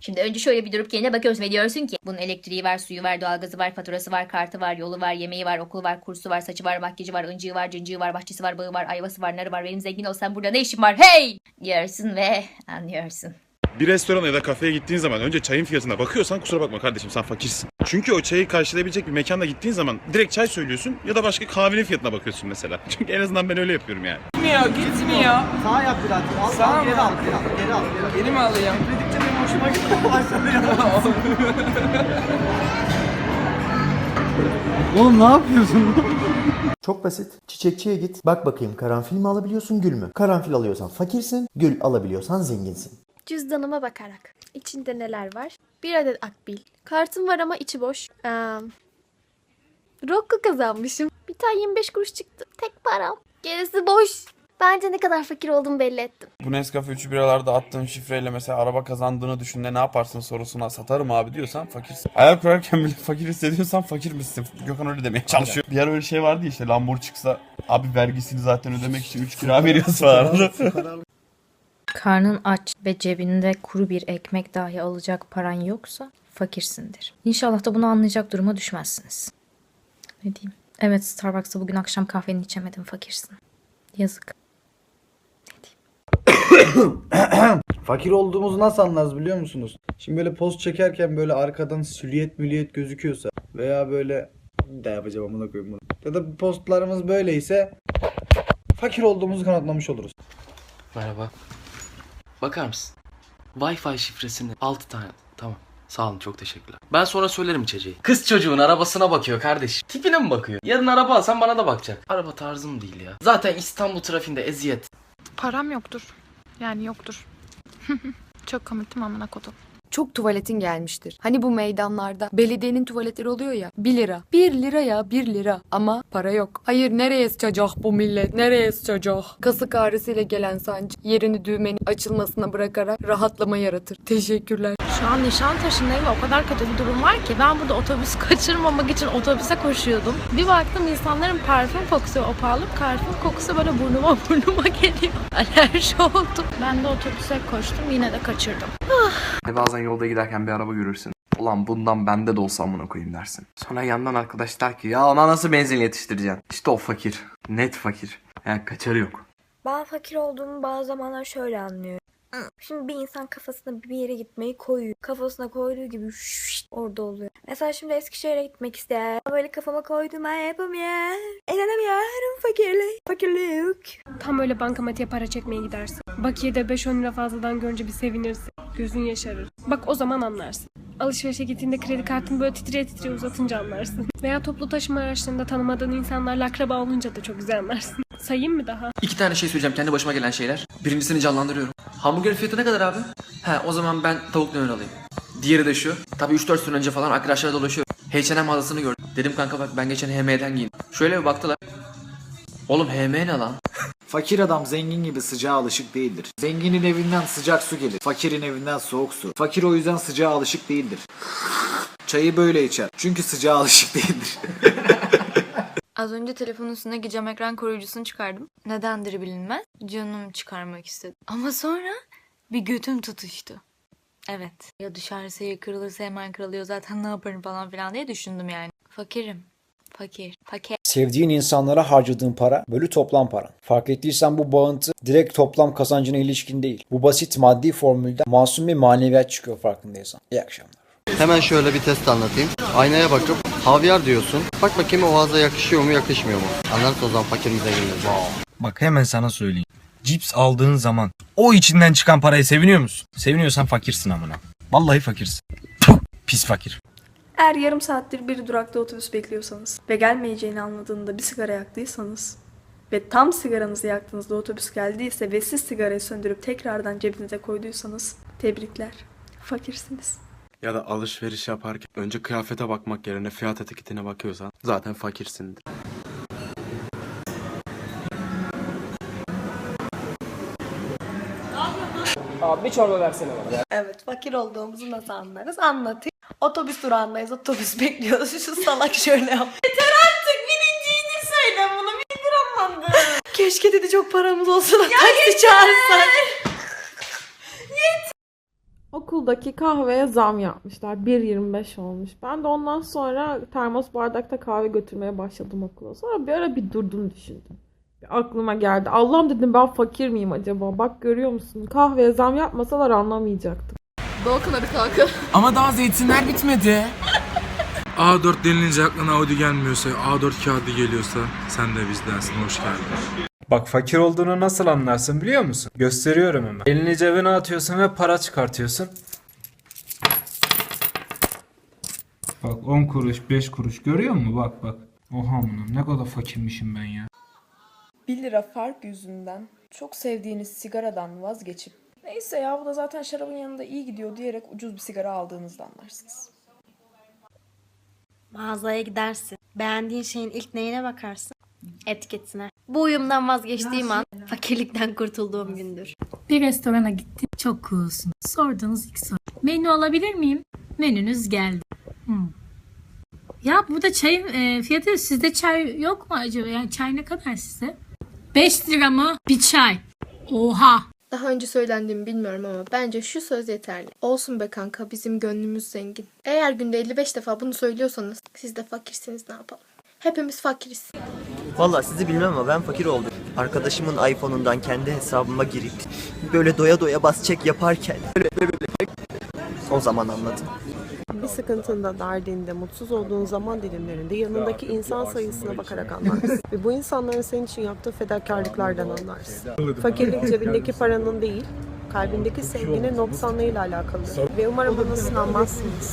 Şimdi önce şöyle bir durup kendine bakıyorsun ve diyorsun ki bunun elektriği var, suyu var, doğalgazı var, faturası var, kartı var, yolu var, yemeği var, okulu var, kursu var, saçı var, makyajı var, ıncığı var, cıncığı var, bahçesi var, bağı var, ayvası var, narı var. Benim zengin olsam burada ne işim var? Hey! Diyorsun ve anlıyorsun. Bir restorana ya da kafeye gittiğin zaman önce çayın fiyatına bakıyorsan kusura bakma kardeşim sen fakirsin. Çünkü o çayı karşılayabilecek bir mekanda gittiğin zaman direkt çay söylüyorsun ya da başka kahvenin fiyatına bakıyorsun mesela. Çünkü en azından ben öyle yapıyorum yani. Gitmiyor, gitmiyor. Sağ yap biraz. Al, Sağ al, mı? geri al, geri al, geri al, geri al. Geri mi alayım? Hoşuma gitmeye başladı ya. Oğlum ne yapıyorsun? Çok basit. Çiçekçiye git. Bak bakayım karanfil mi alabiliyorsun gül mü? Karanfil alıyorsan fakirsin. Gül alabiliyorsan zenginsin. Cüzdanıma bakarak. İçinde neler var? Bir adet akbil. Kartım var ama içi boş. Ee, Rocco kazanmışım. Bir tane 25 kuruş çıktı. Tek param. Gerisi boş. Bence ne kadar fakir olduğumu belli ettim. Bu Nescafe 3'ü biralarda attığın şifreyle mesela araba kazandığını düşünde ne yaparsın sorusuna satarım abi diyorsan fakirsin. Hayal kurarken bile fakir hissediyorsan fakir misin? Gökhan öyle demeye çalışıyor. Bir ara öyle şey vardı ya işte Lamborghini çıksa abi vergisini zaten ödemek için 3 kira veriyorsun falan. Karnın aç ve cebinde kuru bir ekmek dahi alacak paran yoksa fakirsindir. İnşallah da bunu anlayacak duruma düşmezsiniz. Ne diyeyim? Evet Starbucks'ta bugün akşam kahveni içemedim fakirsin. Yazık. Fakir olduğumuzu nasıl anlarız biliyor musunuz? Şimdi böyle post çekerken böyle arkadan silüet müliyet gözüküyorsa veya böyle de yapacağım amına koyayım bunu. Ya da postlarımız böyleyse fakir olduğumuzu kanıtlamış oluruz. Merhaba. Bakar mısın? Wi-Fi şifresini 6 tane. Tamam. Sağ olun çok teşekkürler. Ben sonra söylerim içeceği. Kız çocuğun arabasına bakıyor kardeş. Tipine mi bakıyor? Yarın araba alsam bana da bakacak. Araba tarzım değil ya. Zaten İstanbul trafiğinde eziyet. Param yoktur. Yani yoktur. Çok komiktim amına kodum. Çok tuvaletin gelmiştir. Hani bu meydanlarda belediyenin tuvaletleri oluyor ya 1 lira. 1 lira ya 1 lira ama para yok. Hayır nereye sıçacak bu millet nereye sıçacak? Kasık ağrısıyla gelen sancı yerini düğmenin açılmasına bırakarak rahatlama yaratır. Teşekkürler. Şu an Nişantaşı'ndayım ve o kadar kötü bir durum var ki ben burada otobüs kaçırmamak için otobüse koşuyordum. Bir baktım insanların parfüm kokusu o pahalı parfüm kokusu böyle burnuma burnuma geliyor. Alerji oldum. Ben de otobüse koştum yine de kaçırdım. Hani bazen yolda giderken bir araba görürsün. Ulan bundan bende de olsa amına koyayım dersin. Sonra yandan arkadaş der ki ya ona nasıl benzin yetiştireceksin? İşte o fakir. Net fakir. Yani kaçarı yok. Ben fakir olduğumu bazı zamanlar şöyle anlıyorum. Şimdi bir insan kafasına bir yere gitmeyi koyuyor. Kafasına koyduğu gibi şşş orada oluyor. Mesela şimdi Eskişehir'e gitmek ister. Böyle kafama koydum ben yapamıyorum. İnanamıyorum fakirlik. Fakirlik. Tam öyle bankamatiğe para çekmeye gidersin. Bakiye'de 5-10 lira fazladan görünce bir sevinirsin. Gözün yaşarır. Bak o zaman anlarsın. Alışverişe gittiğinde kredi kartını böyle titreye titreye uzatınca anlarsın. Veya toplu taşıma araçlarında tanımadığın insanlarla akraba olunca da çok güzel anlarsın. Sayayım mı daha? İki tane şey söyleyeceğim kendi başıma gelen şeyler. Birincisini canlandırıyorum. Hamburger fiyatı ne kadar abi? He o zaman ben tavuk döner alayım. Diğeri de şu. Tabii 3-4 sene önce falan arkadaşlarla dolaşıyor. H&M mağazasını gördüm. Dedim kanka bak ben geçen HM'den giyindim. Şöyle bir baktılar. Oğlum HM ne lan? Fakir adam zengin gibi sıcağa alışık değildir. Zenginin evinden sıcak su gelir. Fakirin evinden soğuk su. Fakir o yüzden sıcağa alışık değildir. Çayı böyle içer. Çünkü sıcağa alışık değildir. Az önce telefonun üstündeki cam ekran koruyucusunu çıkardım. Nedendir bilinmez. Canım çıkarmak istedim. Ama sonra bir götüm tutuştu. Evet. Ya düşerse ya kırılırsa hemen kırılıyor zaten ne yaparım falan filan diye düşündüm yani. Fakirim. Fakir. Fakir. Sevdiğin insanlara harcadığın para bölü toplam paran. Fark ettiysen bu bağıntı direkt toplam kazancına ilişkin değil. Bu basit maddi formülden masum bir maneviyat çıkıyor farkındaysan. İyi akşamlar. Hemen şöyle bir test anlatayım. Aynaya bakıp havyar diyorsun. Bak bakayım o ağza yakışıyor mu yakışmıyor mu? Anlarsın o zaman fakir mi zengin mi? Bak hemen sana söyleyeyim. Cips aldığın zaman o içinden çıkan parayı seviniyor musun? Seviniyorsan fakirsin amına. Vallahi fakirsin. Pis fakir. Eğer yarım saattir bir durakta otobüs bekliyorsanız ve gelmeyeceğini anladığında bir sigara yaktıysanız ve tam sigaranızı yaktığınızda otobüs geldiyse ve siz sigarayı söndürüp tekrardan cebinize koyduysanız tebrikler. Fakirsiniz. Ya da alışveriş yaparken önce kıyafete bakmak yerine fiyat etiketine bakıyorsan zaten fakirsindir. Abi bir çorba versene bana. Evet fakir olduğumuzu nasıl anlarız? Anlatayım. Otobüs durağındayız. Otobüs bekliyoruz. Şu salak şöyle yap. Yeter artık birinciğini söyle bunu. Bir liramadı. Keşke dedi çok paramız olsa da taksi çağırsak. Okuldaki kahveye zam yapmışlar. 1.25 olmuş. Ben de ondan sonra termos bardakta kahve götürmeye başladım okula. Sonra bir ara bir durdum düşündüm. Bir aklıma geldi. Allah'ım dedim ben fakir miyim acaba? Bak görüyor musun? Kahveye zam yapmasalar anlamayacaktım. Doğukan hadi kalkın. Ama daha zeytinler bitmedi. A4 denilince aklına Audi gelmiyorsa, A4 kağıdı geliyorsa sen de bizdensin. Hoş geldin. Bak fakir olduğunu nasıl anlarsın biliyor musun? Gösteriyorum hemen. Elini cebine atıyorsun ve para çıkartıyorsun. Bak 10 kuruş 5 kuruş görüyor musun? Bak bak. Oha amına ne kadar fakirmişim ben ya. 1 lira fark yüzünden çok sevdiğiniz sigaradan vazgeçip neyse ya bu da zaten şarabın yanında iyi gidiyor diyerek ucuz bir sigara aldığınızda anlarsınız. Mağazaya gidersin. Beğendiğin şeyin ilk neyine bakarsın? Etiketine. Bu uyumdan vazgeçtiğim an fakirlikten kurtulduğum gündür. Bir restorana gittim. Çok coolsun. Sorduğunuz ilk soru. Menü alabilir miyim? Menünüz geldi. Hmm. Ya burada çayın e, fiyatı sizde çay yok mu acaba? Yani çay ne kadar size? 5 lira mı? Bir çay. Oha. Daha önce söylendiğimi bilmiyorum ama bence şu söz yeterli. Olsun be kanka bizim gönlümüz zengin. Eğer günde 55 defa bunu söylüyorsanız siz de fakirsiniz ne yapalım. Hepimiz fakiriz. Valla sizi bilmem ama ben fakir oldum. Arkadaşımın iPhone'undan kendi hesabıma girip böyle doya doya bas çek yaparken böyle böyle böyle o zaman anladım. Bir sıkıntında, derdinde, mutsuz olduğun zaman dilimlerinde yanındaki insan sayısına bakarak anlarsın. Ve bu insanların senin için yaptığı fedakarlıklardan anlarsın. Fakirlik cebindeki paranın değil, kalbindeki sevginin noksanlığıyla alakalı. Ve umarım bunu sınanmazsınız.